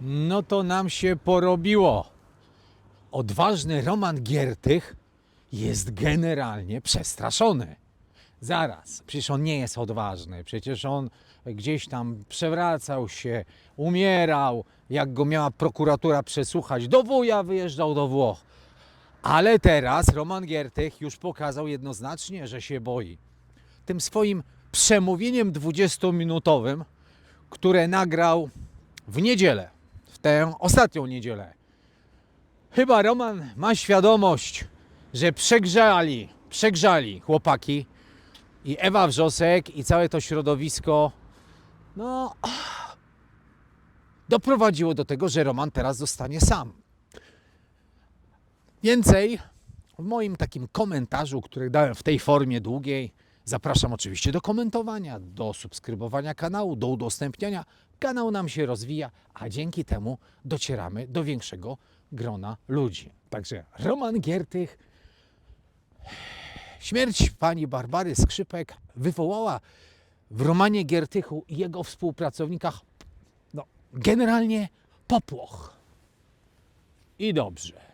No to nam się porobiło. Odważny Roman Giertych jest generalnie przestraszony. Zaraz, przecież on nie jest odważny, przecież on gdzieś tam przewracał się, umierał, jak go miała prokuratura przesłuchać, do wuja wyjeżdżał do Włoch. Ale teraz Roman Giertych już pokazał jednoznacznie, że się boi. Tym swoim przemówieniem 20-minutowym, które nagrał w niedzielę, tę ostatnią niedzielę. Chyba Roman ma świadomość, że przegrzali, przegrzali chłopaki i Ewa Wrzosek i całe to środowisko, no, doprowadziło do tego, że Roman teraz zostanie sam. Więcej w moim takim komentarzu, który dałem w tej formie długiej, zapraszam oczywiście do komentowania, do subskrybowania kanału, do udostępniania. Kanał nam się rozwija, a dzięki temu docieramy do większego grona ludzi. Także Roman Giertych, śmierć pani Barbary Skrzypek wywołała w Romanie Giertychu i jego współpracownikach no, generalnie popłoch. I dobrze.